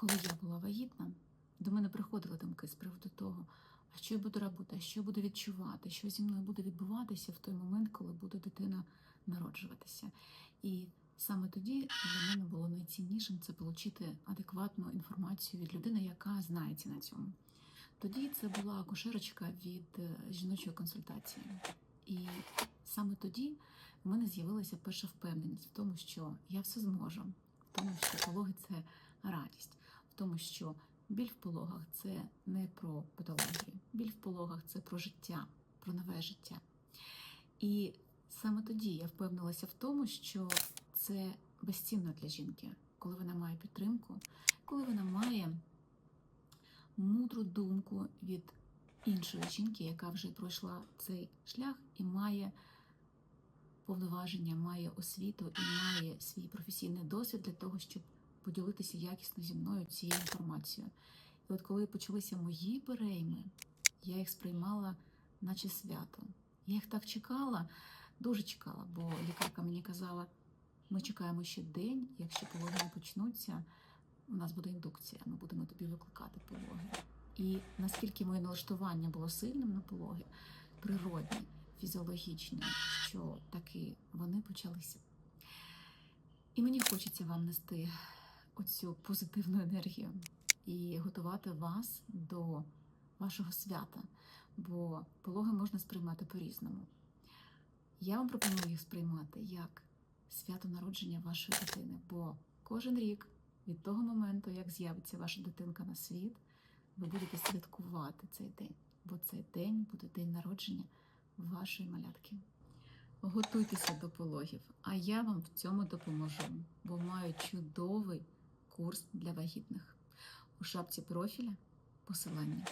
коли я була вагітна, до мене приходили думки з приводу того, а що я буду робити, а що я буду відчувати, що зі мною буде відбуватися в той момент, коли буде дитина народжуватися. І саме тоді для мене було найціннішим це отримати адекватну інформацію від людини, яка знається на цьому. Тоді це була акушерочка від е, жіночої консультації. І саме тоді в мене з'явилася перша впевненість в тому, що я все зможу, в тому, що пологи це радість, тому, що біль в пологах це не про патологію, біль в пологах це про життя, про нове життя. І саме тоді я впевнилася в тому, що це безцінно для жінки, коли вона має підтримку, коли вона має мудру думку від іншої жінки, яка вже пройшла цей шлях і має повноваження, має освіту і має свій професійний досвід для того, щоб поділитися якісно зі мною цією інформацією. І от коли почалися мої перейми, я їх сприймала наче свято. Я їх так чекала, дуже чекала, бо лікарка мені казала, ми чекаємо ще день, якщо пологи почнуться, у нас буде індукція, ми будемо тобі викликати пологи. І наскільки моє налаштування було сильним на пологи, природні, фізіологічні, що таки вони почалися. І мені хочеться вам нести оцю позитивну енергію і готувати вас до вашого свята, бо пологи можна сприймати по-різному. Я вам пропоную їх сприймати як свято народження вашої дитини, бо кожен рік від того моменту, як з'явиться ваша дитинка на світ, ви будете святкувати цей день, бо цей день буде день народження вашої малятки. Готуйтеся до пологів, а я вам в цьому допоможу, бо маю чудовий курс для вагітних. У шапці профіля посилання.